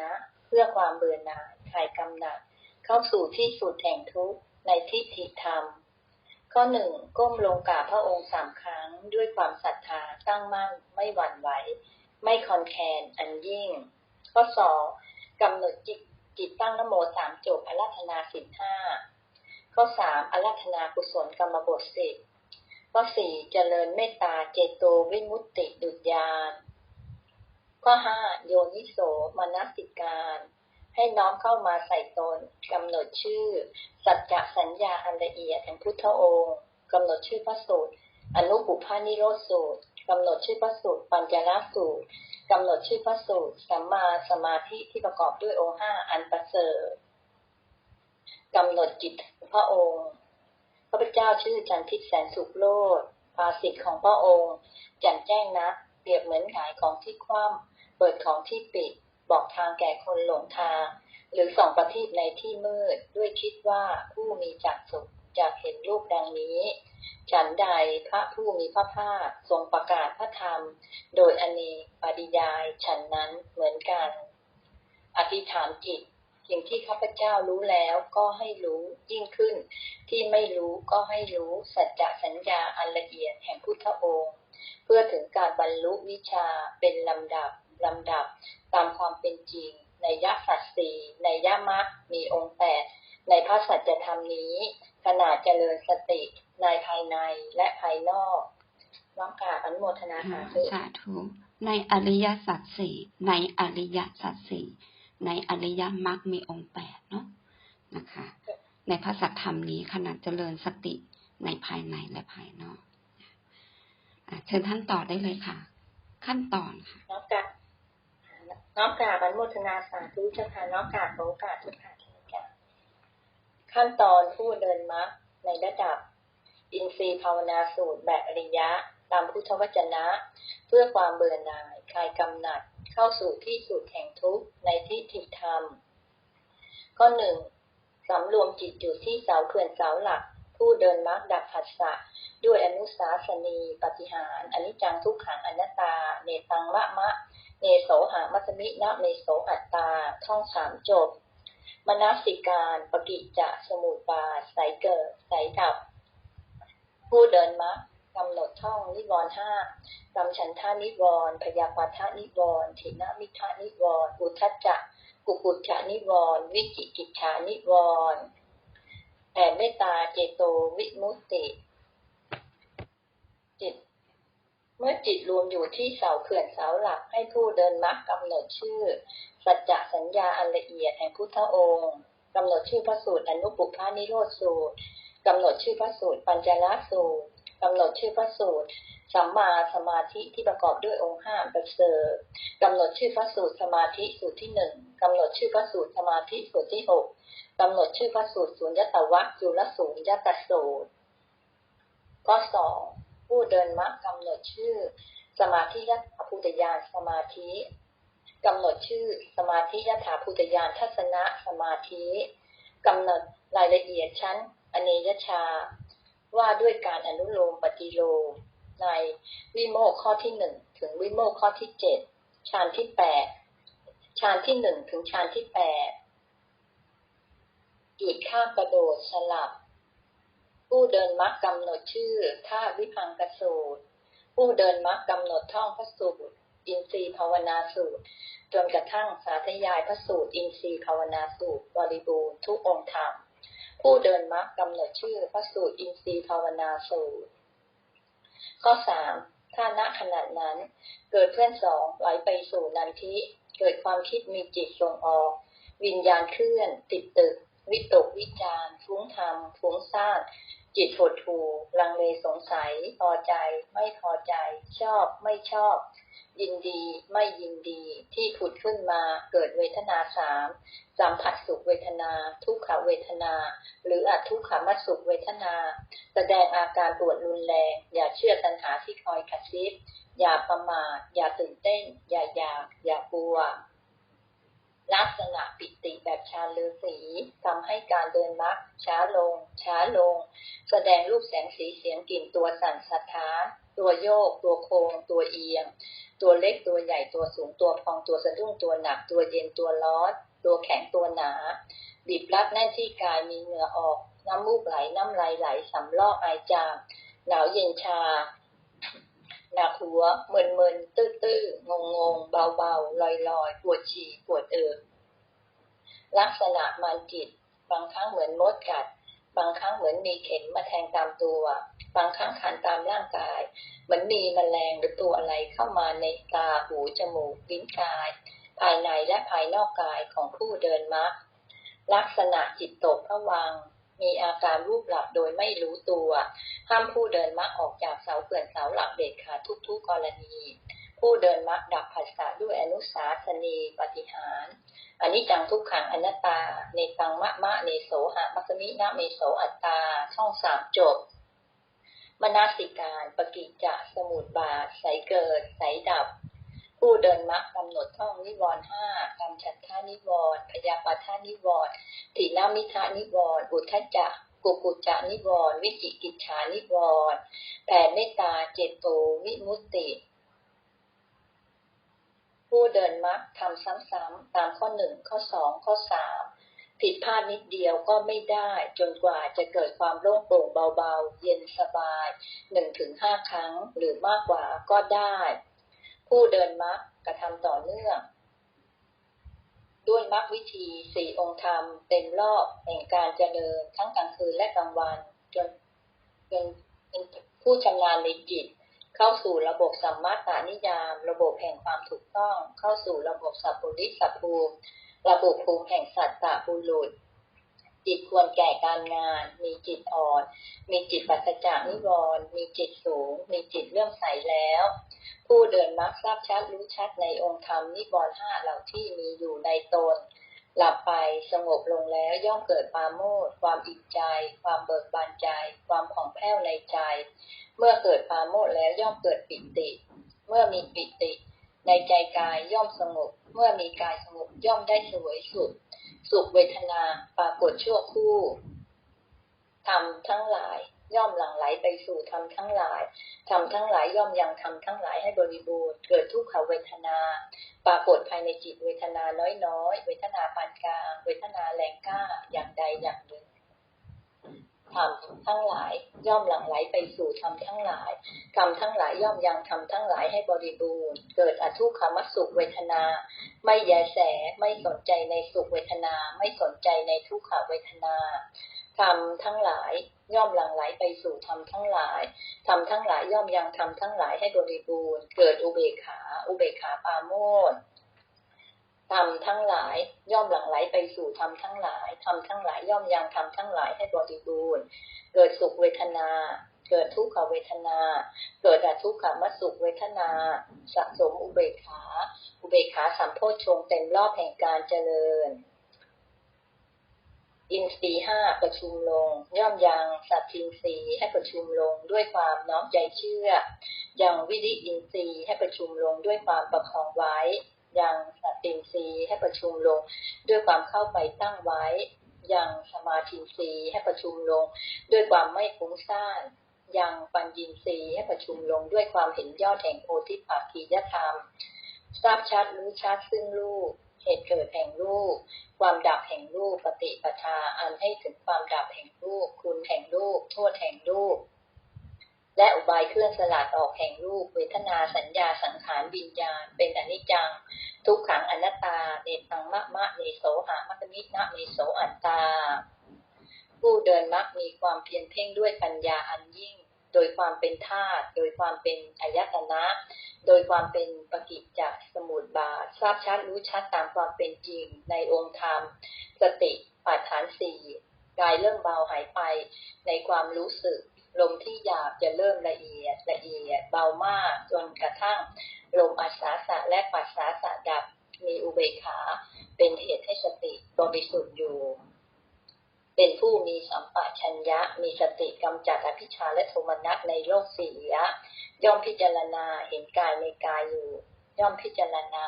นะ เพื่อความเบื่อหน่ายคลายกำหนัด เข้าสู่ที่สุดแห่งทุกข์ในทิฏฐิธรรม ข้อหนึ่งก้มลงกราบพระองค์สามครั้งด้วยความศรัทธาตั้งมั่นไม่หวั่นไหว ไม่คอนแคนอันยิ่ง ข้อสองกำหนดจิตจิตตั้งนโมสามจบอาราธนาสิบห้าข้อสามอาราธนากุศลกรรมบทสิบข้อสี่เจริญเมตตาเจโตวิมุตติดุจยาน ข้อห้าโยนิโสมนสิการ ให้น้อมเข้ามาใส่ตนกำหนดชื่อ สัจจะสัญญาอันละเอียดแห่งพุทธองค์กำหนดชื่อพระสูตรอนุปุพานิโรธสูตรกำหนดชื่อพระสูตรปัญจรสูตรกำหนดชื่อพระสูตรสัมมาสมาธิที่ประกอบด้วยองค์ห้าอันประเสริฐกำหนดจิตพระองค์พระพุทธเจ้าชื่อจันทิพแสนสุขโลดภาสิทธิ์ของพระองค์ จันแจ้งนะเปรียบเหมือนหายของที่คว่ำ เปิดของที่ปิด บอกทางแก่คนหลงทาง หรือส่องประทีปในที่มืด ด้วยคิดว่าผู้มีจักสุขจะเห็นรูปดังนี้ ฉันใดพระผู้มีพระภาคทรงประกาศพระธรรม โดยอเนกปริยายฉันนั้นเหมือนกัน อธิษฐานจิตสิ่งที่ข้าพเจ้ารู้แล้วก็ให้รู้ยิ่งขึ้น ที่ไม่รู้ก็ให้รู้สัจจะสัญญาอันละเอียดแห่งพุทธองค์ เพื่อถึงการบรรลุวิชาเป็นลำดับ ลำดับตามความเป็นจริง ในยะสัตสีในยะมะมีองค์แปดในพระสัจธรรมนี้ ขนาดเจริญสติในภายในและภายนอกน้อมกราบอนุโมทนาสาธุสาธุในอริยสัจสี่ในอริยสัจสี่ในอริยมรรคมีองค์แปดเนาะนะคะ ในพระสัทธรรมนี้ขนาดเจริญสติในภายในและภายนอกเชิญท่านต่อได้เลยค่ะ ขั้นตอนค่ะ น้อมกราบอมกราบอนุโมทนาสาธุเจ้าค่ะน้อมกราบโอกาสทุกค่ะขั้นตอนผู้เดินมรรคในระดับ อินทรีย์ภาวนาสูตรแบบอริยะ ตามพุทธวจนะ เพื่อความเบื่อหน่ายคลายกำหนัด เข้าสู่ที่สุดแห่งทุกข์ในที่ทิธรรม ข้อหนึ่งสำรวมจิตอยู่ที่เสาเขื่อนเสาหลัก ผู้เดินมรรคดับผัสสะด้วยอนุสาสนี ปฏิหารอนิจจังทุกขังอนัตตา เนตังมะมะ เนโสหามัสมินะเนโสอัตตา ท่องสามจบ มนสิการปกิจจะสมุปาสายเกิดสายดับ ผู้เดินมรรคกำหนดท่องนิวรณ์ห้ากำฉันทานิวรณ์พยาปาทานิวรณ์ถินมิทานิวรณ์อุทัจจะกุกุจานิวรณ์วิจิกิจฉานิวรณ์แผ่เมตตาเจโตวิมุตติจิต เมื่อจิตรวมอยู่ที่เสาเขื่อนเสาหลักให้ผู้เดินมรรคกำหนดชื่อ สัจจะสัญญาอันละเอียดแห่งพุทธองค์กำหนดชื่อพระสูตรอนุปุพานิโรธสูตรกำหนดชื่อพระสูตรปัญจลสูตรกำหนดชื่อพระสูตรสัมมาสมาธิที่ประกอบด้วยองค์ห้าประเสริฐกำหนดชื่อพระสูตรสมาธิสูตรที่หนึ่งกำหนดชื่อพระสูตรสมาธิสูตรที่หกกำหนดชื่อพระสูตรสุญญตวัคจุลสูญญตสูตรข้อสอง ผู้เดินมรรคกำหนดชื่อ สมาธิยัตถพุทยานสมาธิกำหนดชื่อ สมาธิยถาพุทยานทัศนะสมาธิกำหนดรายละเอียดชั้น อเนยชา ว่าด้วยการอนุโลมปฏิโลมในวิโมกข้อที่หนึ่งถึงวิโมกข้อที่เจ็ดฌานที่แปดฌานที่หนึ่งถึงฌานที่แปดหยุดข้ามกระโดดสลับ ผู้เดินมักกำหนดชื่อท่าวิพังกสูตร ผู้เดินมักกำหนดท่องพระสูตร อินทรีย์ภาวนาสูตร จนกระทั่งสาธยายพระสูตร อินทรีย์ภาวนาสูตรบริบูรณ์ทุกองค์ธรรม ผู้เดินมรรคกำหนดชื่อพระสูตร อินทรีย์ภาวนาสูตร ข้อสามถ้าณขณะนั้น เกิดเพื่อนสองไหลไปสู่นันทิเกิดความคิดมีจิตส่งออก วิญญาณเคลื่อน ติดตึก วิตกวิจารฟุ้งทำฟุ้งซ่าน จิตหดหูลังเลสงสัย พอใจ ไม่พอใจ ชอบไม่ชอบ ยินดีไม่ยินดีที่ผุดขึ้นมาเกิดเวทนาสามสัมผัสสุขเวทนา ทุกขเวทนา หรืออัทุกขมัสุขเวทนา แสดงอาการปวดรุนแรงอย่าเชื่อตัณหาที่คอยกระซิบอย่าประมาทอย่าตื่นเต้น อย่าอยากอย่ากลัว ลักษณะปิติแบบชาลือสีทำให้การเดินมักช้าลง ช้าลง แสดงรูปแสงสีเสียงกลิ่นตัวสั่นสะท้านตัวโยก ตัวโคงตัวเอียง ตัวเล็กตัวใหญ่ตัวสูงตัวพองตัวสะดุ้งตัวหนัก ตัวเย็นตัวร้อนตัวแข็งตัวหนา บีบรัดแน่นที่กายมีเหงื่อออก น้ำมูกไหลน้ำลายไหลสำลอกอายจามหนาวเย็นชา หนักหัวเมินเมินตื้อตื้องงงงเบาเบาลอยลอยปวดฉี่ปวดเอิบลักษณะมันจิต บางครั้งเหมือนมดกัด บางครั้งเหมือนมีเข็มมาแทงตามตัว บางครั้งขันตามร่างกาย เหมือนมีแมลงหรือตัวอะไรเข้ามาในตาหูจมูกลิ้นกาย ภายในและภายนอกกายของผู้เดินมรรคลักษณะจิตตกผวัง มีอาการรูปหลับโดยไม่รู้ตัวห้ามผู้เดินมักออกจากเสาเขื่อนเสาหลักเด็ดขาดทุกๆกรณี ผู้เดินมักดับภาษาด้วยอนุสาสนีปฏิหารอันนี้จังทุกขังอนัตตา ในตังมะมะเนโสหะมัสมินะเมโสอัตตา ช่องสามจบมนาสิการ ปกิจจะ สมุดบาท ใสเกิด ใสดับ ผู้เดินมักกำหนดท่องนิวรณ์ห้ากำชัดท่านิวรณ์พยาปาท่านิวรณ์ตินามิทานิวรณ์อุทจจะกุกุจานิวรณ์วิจิกิจฉานิวรณ์แผ่เมตตาเจโตวิมุตติ ผู้เดินมักทำซ้ำๆตามข้อหนึ่งข้อสองข้อสามผิดพลาดนิดเดียวก็ไม่ได้จนกว่าจะเกิดความโล่งโปร่งเบาๆ เย็นสบายหนึ่งถึงห้าครั้งหรือมากกว่าก็ได้ ผู้เดินมักกระทำต่อเนื่อง ด้วยมรรควิธีสี่องค์ธรรมเต็มรอบแห่งการเจริญทั้งกลางคืนและกลางวันจนจนเป็นผู้ชำนาญในจิต เข้าสู่ระบบสัมมาตานิยาม ระบบแห่งความถูกต้อง เข้าสู่ระบบสัพพุริสัพภูมิระบบภูมิแห่งสัตตะบุรุษ จิตควรแก่การงาน มีจิตอ่อน มีจิตปัจจากนิวรณ์มีจิตสูง มีจิตเลื่อมใสแล้ว ผู้เดินมักทราบชัดรู้ชัดในองค์ธรรมนิบรณ์ห้าเหล่าที่มีอยู่ในตน หลับไปสงบลงแล้วย่อมเกิดปาโมดความอิ่มใจ ความเบิกบานใจ ความผ่องแผ้วในใจ เมื่อเกิดปาโมดแล้วย่อมเกิดปิติ เมื่อมีปิติ ในใจกายย่อมสงบ เมื่อมีกายสงบย่อมได้สวยสุข สุขเวทนาปรากฏชั่วคู่ทำทั้งหลายย่อมหลั่งไหลไปสู่ธรรมทั้งหลายธรรมทั้งหลายย่อมยังทำทั้งหลายให้บริบูรณ์เกิดทุกขเวทนา ปรากฏภายในจิตเวทนาน้อยๆ เวทนาปานกลาง เวทนาแรงกล้าอย่างใดอย่างหนึ่ง ธรรมทั้งหลาย ย่อมหลั่งไหลไปสู่ธรรมทั้งหลายธรรมทั้งหลายย่อมยังทำทั้งหลายให้บริบูรณ์ เกิดอทุกขมสุขเวทนา ไม่แยแสไม่สนใจในสุขเวทนา ไม่สนใจในทุกขเวทนาธรรมทั้งหลายย่อมหลั่งไหลไปสู่ธรรมทั้งหลายธรรมทั้งหลายย่อมยังธรรมทั้งหลายให้บริบูรณ์ เกิดอุเบกขา อุเบกขาปาโมด ธรรมทั้งหลายย่อมหลั่งไหลไปสู่ธรรมทั้งหลายธรรมทั้งหลายย่อมยังธรรมทั้งหลายให้บริบูรณ์ เกิดสุขเวทนา เกิดทุกขเวทนา เกิดอทุกขมสุขเวทนา สะสมอุเบกขา อุเบกขาสัมโพชงเต็มรอบแห่งการเจริญ อินทรีห้าประชุมลง ย่อมยังสัตทินทรีให้ประชุมลงด้วยความน้อมใจเชื่อ ยังวิริอินทรีให้ประชุมลงด้วยความประคองไว้ ยังสัตินรีให้ประชุมลง ด้วยความเข้าไปตั้งไว้ยังสมาธินรีให้ประชุมลง ด้วยความไม่ฟุ้งซ่านยังปัญญินรีให้ประชุมลงด้วยความเห็นยอดแห่งโพธิปักขียธรรม ทราบชัดรู้ชัดซึ่งลูกเหตุเกิดแห่งรูป ความดับแห่งรูปปฏิปทาอันให้ถึงความดับแห่งรูป คุณแห่งรูป โทษแห่งรูป และอุบายเคลื่อนสลัดออกแห่งรูป เวทนาสัญญาสังขารวิญญาณ เป็นอนิจจัง ทุกขังอนัตตาเนตังมะมะเนโสหามัตมินะเนโสอัตตา ผู้เดินมักมีความเพียรเพ่งด้วยปัญญาอันยิ่ง โดยความเป็นธาตุโดยความเป็นอายตนะ โดยความเป็นปกิจจสมุดบาททราบชัดรู้ชัดตามความเป็นจริงในองค์ธรรม สติปัฏฐานสี่กายเริ่มเบาหายไปในความรู้สึก ลมที่หยาบจะเริ่มละเอียดละเอียดเบามากจนกระทั่ง ลมอาสาสะและปัสสาสะดับมีอุเบกขา เป็นเหตุให้สติบริสุทธิ์อยู่ เป็นผู้มีสัมปชัญญะ มีสติกำจัดอภิชาและโทมนัสในโลกสียะย่อมพิจารณาเห็นกายในกายอยู่ ย่อมพิจารณา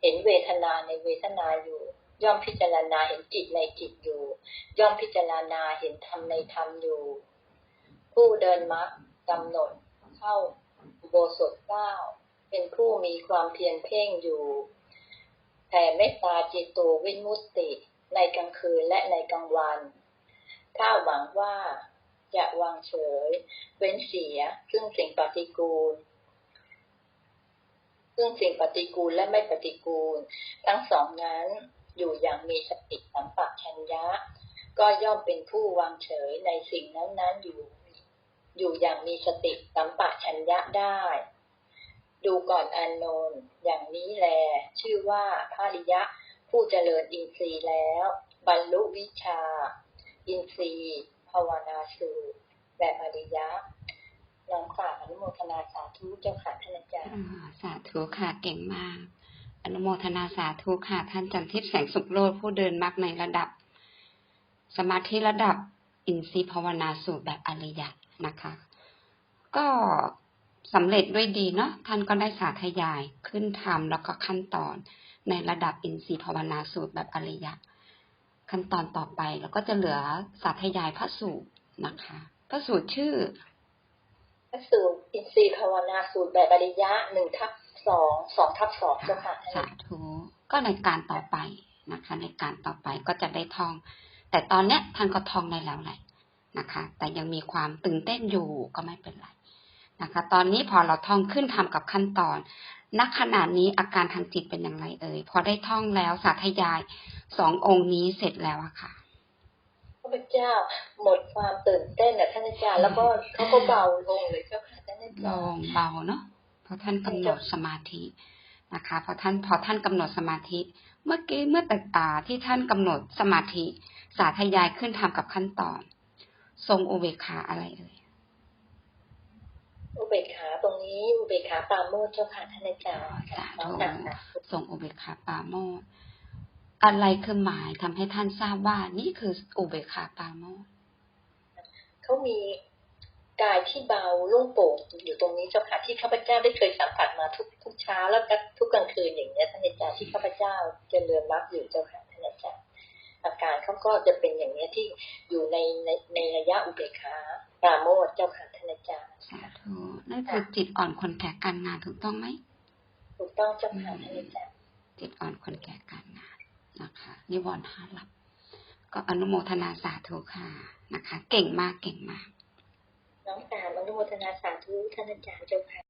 เห็นเวทนาในเวทนาอยู่ย่อมพิจารณาเห็นจิตในจิตอยู่ ย่อมพิจารณาเห็นธรรมในธรรมอยู่ ผู้เดินมรรคกำหนดเข้าโบสถเก้าเป็นผู้มีความเพียรเพ่งอยู่แผ่เมตตาจิตโตวิมุตติ ในกลางคืนและในกลางวัน ถ้าหวังว่าจะวางเฉย เว้นเสีย ซึ่งสิ่งปฏิกูล ซึ่งสิ่งปฏิกูลและไม่ปฏิกูล ทั้งสองนั้นอยู่อย่างมีสติสัมปชัญญะ ก็ย่อมเป็นผู้วางเฉยในสิ่งนั้นๆอยู่ อยู่อย่างมีสติสัมปะชัญญะได้ ดูก่อนอานนท์อย่างนี้แล ชื่อว่าภาริยะผู้เจริญอินทรีย์แล้ว บรรลุวิชา อินทรีย์ภาวนาสูตรแบบอริยะน้อมกราบอนุโมทนาสาธุเจ้าค่ะท่านอาจารย์สาธุค่ะเก่งมาก อนุโมทนาสาธุค่ะท่านจันทิพย์แสงสุขโลดผู้เดินมรรคในระดับ สมาธิระดับอินทรีย์ภาวนาสูตรแบบอริยะ นะคะ ก็สำเร็จด้วยดีเนาะท่านก็ได้สาธยายขึ้นธรรมแล้วก็ขั้นตอนในระดับอินทรีย์ภาวนาสูตรแบบอริยะ ขั้นตอนต่อไปแล้วก็จะเหลือสาธยายพระสูตรนะคะพระสูตรชื่อพระสูตรอินทรีย์ภาวนาสูตรแบบอริยะหนึ่งทับสองสองทับสองเจ้าค่ะท่านสาธุก็ในการต่อไปนะคะ ในการต่อไปก็จะได้ท่อง แต่ตอนเนี้ยท่านก็ท่องได้แล้วแหละ นะคะ แต่ยังมีความตื่นเต้นอยู่ก็ไม่เป็นไรนะคะ ตอนนี้พอเราท่องขึ้นทำกับขั้นตอนณขณะนี้อาการทางจิตเป็นอย่างไรเอ่ยพอได้ท่องแล้วสาธยายสององค์นี้เสร็จแล้วอะค่ะพระพุทธเจ้าหมดความตื่นเต้นนะท่านอาจารย์แล้วก็เขาก็เบาลงเลยเจ้าค่ะท่านอาลจารงย์เบาเนาะเพราะท่านกำหนดสมาธินะคะพอท่านพอท่านกำหนดสมาธิ เมื่อกี้เมื่อแต่ตาที่ท่านกำหนดสมาธิ สาธยายขึ้นทำกับขั้นตอน ทรงอุเบกขาอะไรเอ่ยอุเบกขาตรงนี้อุเบกขาปราโมทย์เจ้าค่ะท่านอาจารย์สาน้องธุหนักนะทรงอุเบกขาปราโมทย์อะไรคือหมายทำให้ท่านทราบว่า นี่คืออุเบกขาปราโมทย์เขามีกายที่เบาโล่งโปร่งอยู่ตรงนี้เจ้าค่ะที่ข้าพเจ้าได้เคยสัมผัสมาทุกทุกเช้าแล้วก็ทุกกลางคืนอย่างเนี้ยท่านอาจารย์ที่ข้าพเจ้าเจริญมรรคอยู่เจ้าค่ะท่านอาจารย์ อาการเขาก็จะเป็นอย่างเนี้ยที่อยู่ในในในระยะอุเบกขาปราโมทย์เจ้าค่ะท่านอาจารย์สาธุนั่นคือจิตอ่อนคนแก่การงานถูกต้องไหมถูกต้องเจ้าค่ะท่านอาจารย์จิตอ่อนคนแก่การงานนะคะนิวรณ์ห้าหลับ ก็อนุโมทนาสาธุค่ะนะคะ เก่งมากเก่งมากน้องตามอนุโมทนาสาธุท่านอาจารย์เจ้าค่ะ